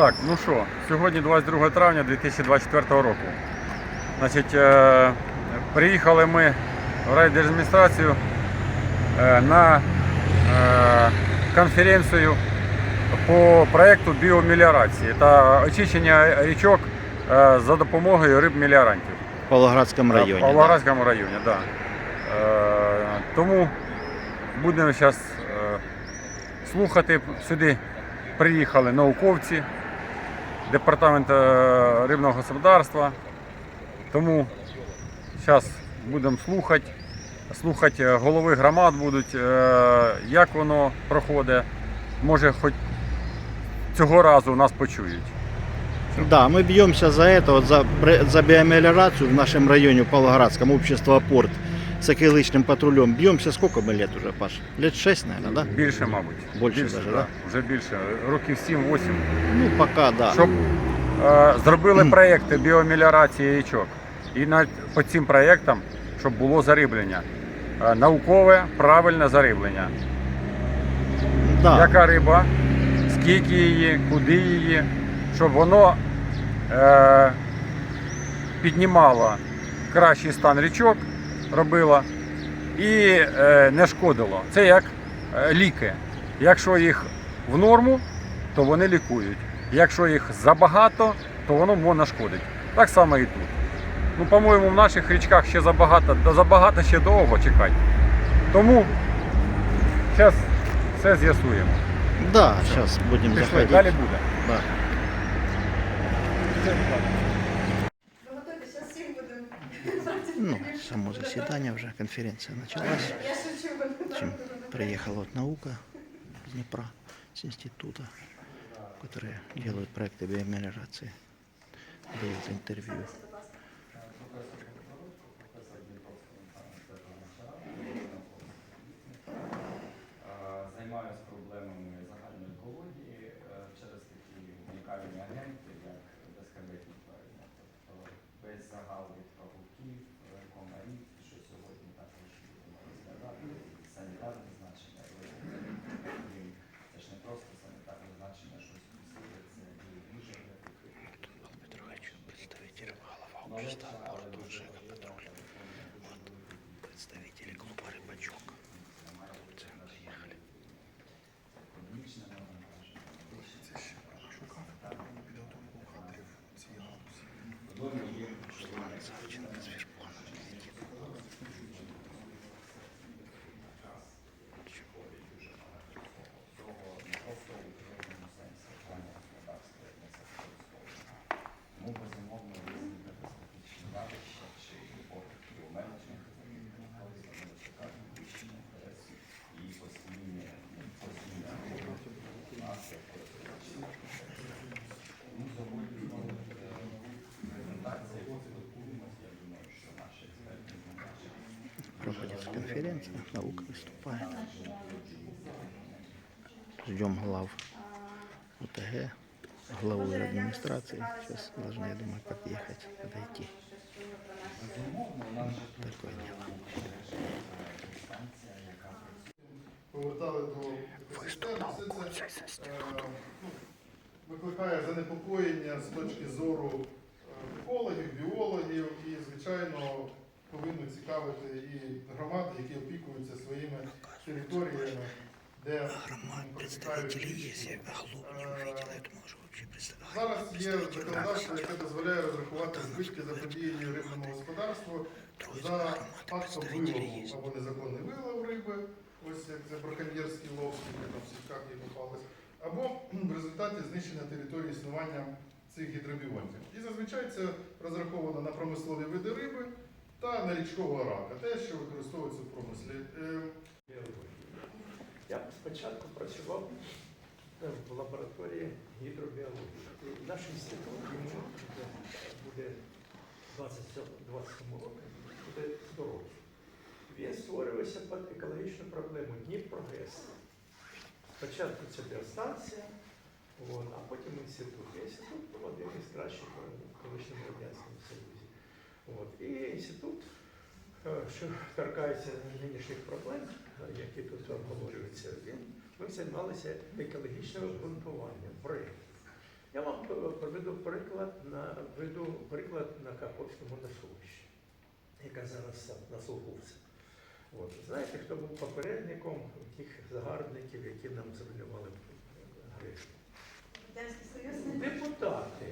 Так, ну що, сьогодні 22 травня 2024 року. Значить, е, приїхали ми в райдержадміністрацію е, на е, конференцію по проєкту біомеліорації та очищення річок е, за допомогою риб-меліорантів. В Павлоградському районі. В да. Павлоградському районі, так. Да. Е, тому будемо зараз слухати. Сюди приїхали науковці, департамент е, рибного господарства. Тому зараз будемо слухати. Слухати е, голови громад будуть, е, як воно проходить. Може, хоч цього разу нас почують. Да, мы бьемся за вот за, за биомелиорацию в нашем районе, в Павлоградском, общество «Апорт» с околычным патрулем. Бьемся сколько мы лет уже, Паш? Лет 6, наверное, да? Більше, мабуть. Більше даже, да? Вже більше. Років 7-8. Ну, пока, да. щоб е, зробили проєкти біомеліорації річок. І на, по цим проєктам, щоб було зариблення. Е, наукове, правильне зариблення. да. Яка риба, скільки її, куди її, щоб воно е, піднімало кращий стан річок, робило і е, не шкодило. Це як е, ліки. Якщо їх в норму, то вони лікують. Якщо їх забагато, то воно може шкодить. Так само і тут. Ну, по-моєму, в наших річках ще забагато, забагато ще довго чекати. Тому зараз все з'ясуємо. Да, сейчас будем Пішли, заходить. далі буде. Да. само заседание уже конференция началась. Чим приїхала от наука з Дніпра, з інституту, які роблять проекти біомеліорації, дають інтерв'ю. конференция, наука выступает. Ждем глав УТГ, главу администрации. Сейчас должны, я думаю, подъехать, подойти. Такое дело. повертали до екосистем. Все це е, ну, викликає занепокоєння з точки зору е, екологів, біологів і, звичайно, повинно цікавити і громади, які опікуються своїми територіями, де протікають річки. Е, Зараз є законодавство, яке дозволяє розрахувати збитки заподіяні рибному господарству за фактом вилову або незаконний вилов риби, ось як це браконьєрський лов, там в сітках є попалось, або в результаті знищення території існування цих гідробіонтів. І зазвичай це розраховано на промислові види риби та на річкового рака, те, що використовується в промислі. Е, Я спочатку працював в лабораторії гідробіології. Наш інститут буде 27 27 року, буде 100 років. Він створювався під екологічну проблему Дніпрогрес. Спочатку це біостанція, а потім інститут. Інститут був один із кращих в колишньому Радянському Союзі. От. І інститут, е, що торкається нинішніх проблем, е, які тут обговорюються, він, ми займалися екологічним обґрунтуванням проєктів. Я вам е, приведу приклад на веду приклад на Каховському носовищі, яка зараз на Солговці. От. Знаєте, хто був попередником тих загарбників, які нам зруйнували Гришку? Депутати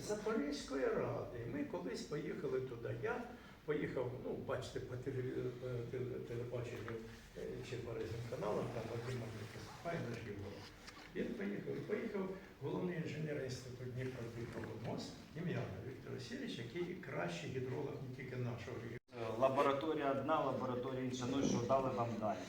Запорізької ради. Ми колись поїхали туди. Я поїхав, ну, бачите, по теле- по теле- телебаченню е, чи по каналам, там Вадим Магдиков, наш його. Він поїхав, поїхав головний інженер інституту Дніпро-Дніпроводмост Ім'яна Віктор Васильович, який кращий гідролог не тільки нашого регіону. Лабораторія одна, лабораторія інша, ну і що дали вам дані.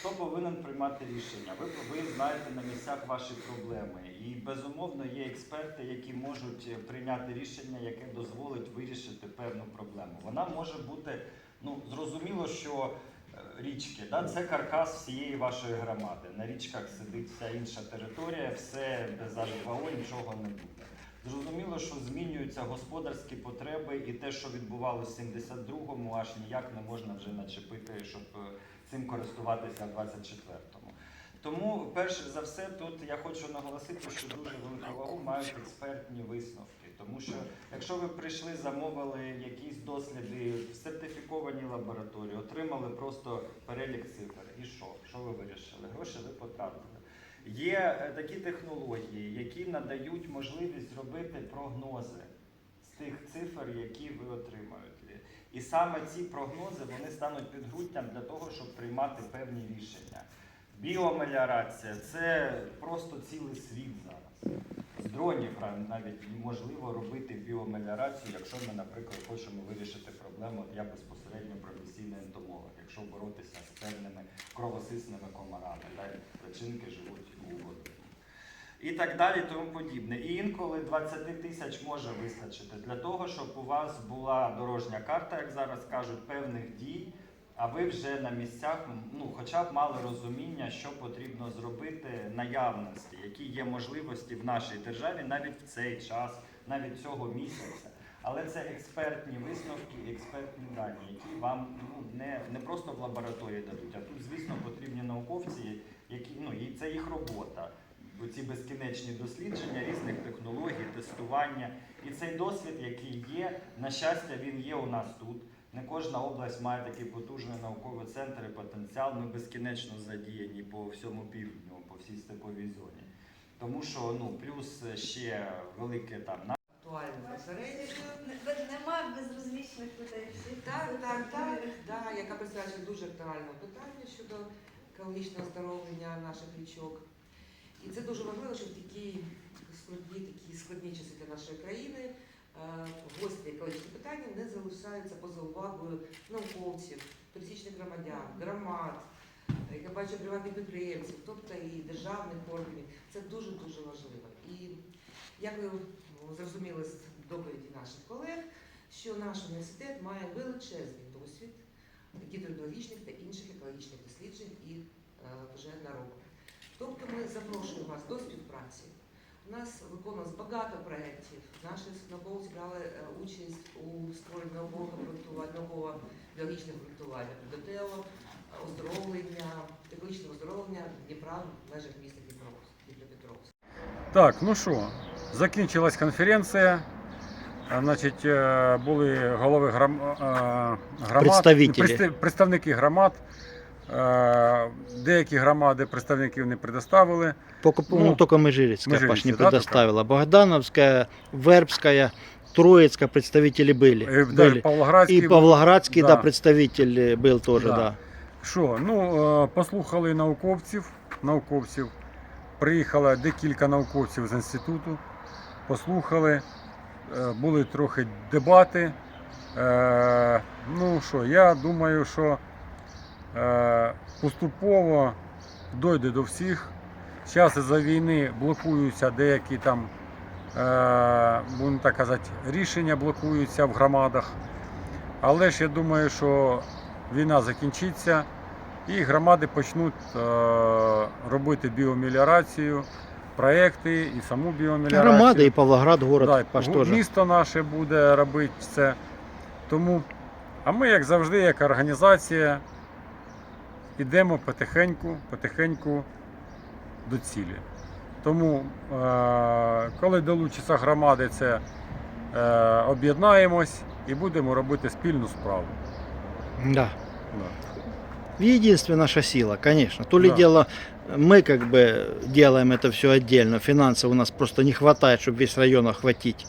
Хто повинен приймати рішення? Ви, ви знаєте на місцях ваші проблеми. І безумовно є експерти, які можуть е, прийняти рішення, яке дозволить вирішити певну проблему. Вона може бути, ну зрозуміло, що е, річки, да, це каркас всієї вашої громади. На річках сидить вся інша територія, все без H2O, нічого не буде. Зрозуміло, що змінюються господарські потреби, і те, що відбувалося в 72-му, аж ніяк не можна вже начепити, щоб е, цим користуватися в 24-му. Тому, перш за все, тут я хочу наголосити, що дуже велику вагу мають експертні висновки. Тому що якщо ви прийшли, замовили якісь досліди в сертифікованій лабораторії, отримали просто перелік цифр, і що? Що ви вирішили? Гроші ви потратили. Є е, такі технології, які надають можливість зробити прогнози з тих цифр, які ви отримаєте. І саме ці прогнози вони стануть підґрунтям для того, щоб приймати певні рішення. Біомеліорація це просто цілий світ зараз. З дронів навіть можливо робити біомеліорацію, якщо ми, наприклад, хочемо вирішити проблему, я безпосередньо професійний ентомолог, якщо боротися з певними кровосисними комарами, так, личинки живуть у воді. І так далі, тому подібне. І інколи 20 тисяч може вистачити для того, щоб у вас була дорожня карта, як зараз кажуть, певних дій, а ви вже на місцях ну, хоча б мали розуміння, що потрібно зробити наявності, які є можливості в нашій державі навіть в цей час, навіть цього місяця. Але це експертні висновки, експертні дані, які вам ну, не, не просто в лабораторії дадуть, а тут, звісно, потрібні науковці, які ну, і це їх робота. Ці безкінечні дослідження різних технологій, тестування. І цей досвід, який є, на щастя, він є у нас тут. Не кожна область має такий потужний науковий центр і потенціал. Ми безкінечно задіяні по всьому півдню, по всій степовій зоні. Тому що ну плюс ще велике там на актуальне посередньо. Нема безразлічних людей. Всі Так, так, так, яка присвячує дуже актуальне питання щодо екологічного оздоровлення наших річок. І це дуже важливо, що в такі складні, такі складні часи для нашої країни е, гострі екологічні питання не залишаються поза увагою науковців, пересічних громадян, громад, е, я бачу приватних підприємців, тобто і державних органів. Це дуже дуже важливо. І як ви ну, зрозуміли з доповіді наших колег, що наш університет має величезний досвід гідробіологічних та інших екологічних досліджень і е, вже наробок. Тобто ми запрошуємо вас до співпраці. У нас виконувалось багато проєктів. Наші науковці брали е, участь у створенні наукового обґрунтування, науково-біологічних обґрунтування, придотело, оздоровлення, екологічне оздоровлення Дніпра в межах міста Дніпровськ, Дніпропетровськ. Так, ну що, закінчилась конференція. Значить, е, були голови грам, е, громад, представники громад. Е, Деякі громади представників не предоставили. Пока, Ну, ну, только Межирицкая, Паш, Межирицкая, не да, предоставила. Богдановская, Вербская, Троицкая представители были. Е, были. Навіть Павлоградський. И Павлоградский, да. да. представитель э, был тоже, Да. да. Що, ну, е, послухали науковців, науковців. Приїхало декілька науковців з інституту, послухали, е, були трохи дебати. Е, Ну що, я думаю, що е, поступово дойде до всіх. Зараз із-за війни блокуються деякі там, е, будемо так казати, рішення блокуються в громадах. Але ж я думаю, що війна закінчиться і громади почнуть е, робити біомеліорацію, проекти і саму біомеліорацію. Громада и Павлоград, город, Да. Місто наше буде робити це. Тому, а ми, як завжди, як організація, йдемо потихеньку, потихеньку до цілі. Тому, е, коли долучаться громади, це е, об'єднаємось і будемо робити спільну справу. Да. Да. Единственная наша сила, конечно. То ли Да. дело, мы как бы делаем это все отдельно, финансов у нас просто не хватает, чтобы весь район охватить.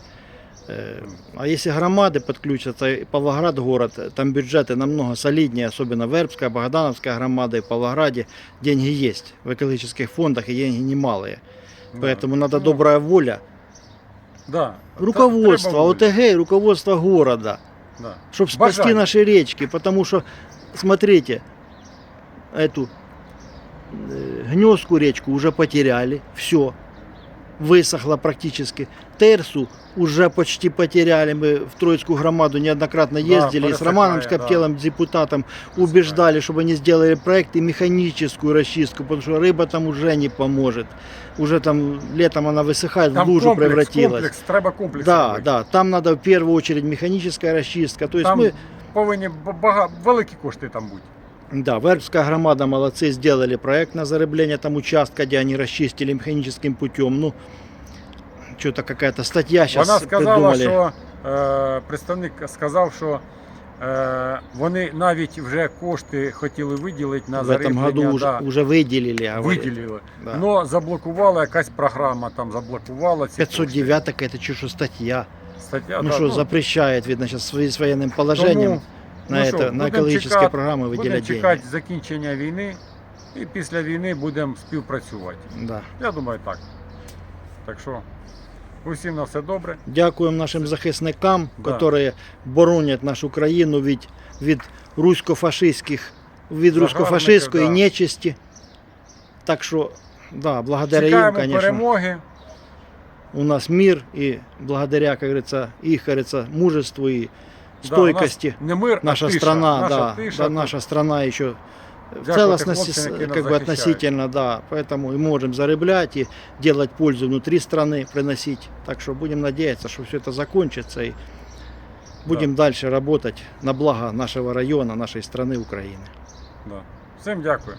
Э, А если громады подключатся, и Павлоград город, э, там бюджеты намного солиднее, особенно Вербская, Богдановская громада и в Павлограде, деньги есть в экологических фондах и деньги немалые. Да. Поэтому надо Ну, добрая воля, Да. руководство Треба воля. ОТГ и руководство города. Да. чтобы спасти Бажание. наши речки, потому что, смотрите, эту э, Гнезку речку уже потеряли, все, Высохла практически. Терсу уже почти потеряли, мы в Троицкую громаду неоднократно Да, ездили, с пересыхает, Романом да. Скоптелом, депутатом, убеждали, чтобы они сделали проект и механическую расчистку, потому что рыба там уже не поможет. Уже там летом она высыхает, Там в лужу комплекс, превратилась. комплекс, треба комплекс Да, робити. да, там надо в первую очередь механическая расчистка. То есть Там мы повинні великі кошти там бути. Да, Вербская громада молодцы, сделали проект на заребление там участка, где они расчистили механическим путем. Ну, что-то какая-то статья сейчас Вона сказала, придумали. що е, представник сказав, що е, вони навіть вже кошти хотіли виділити на в этом году зариблення, уже, да, уже выделили. говорит. виділили. Да. Но заблокувала якась програма, там заблокувала ці 509 какая-то что статья. кошти. стаття. ну да, что, запрещает, видно, сейчас с военным положением Тому, на, ну это, що, на будемо экологические чекати- программы Будемо выделять чекати деньги. закінчення війни і після війни будемо співпрацювати. Да. Я думаю, так. Так що усім на все добре. Дякуємо нашим захисникам, Да. які боронять нашу країну від, від русько-фашистських, від русько-фашистської да. нечисті. Так що, да, благодаря їм, Чекаємо конечно, перемоги. у нас мир, и благодаря, как говорится, их, как говорится, мужеству и Да, у нас стойкости не мир, наша а тиша. страна, наша да, тиша да, тут. наша страна еще в Дякувати целостности, хлопцям, які нас как бы захищають. относительно, да, поэтому и можем зареблять и делать пользу внутри страны, приносить. Так что будем надеяться, что все это закончится и будем дальше работать на благо нашего района, нашей страны Украины. Да. Всім дякую.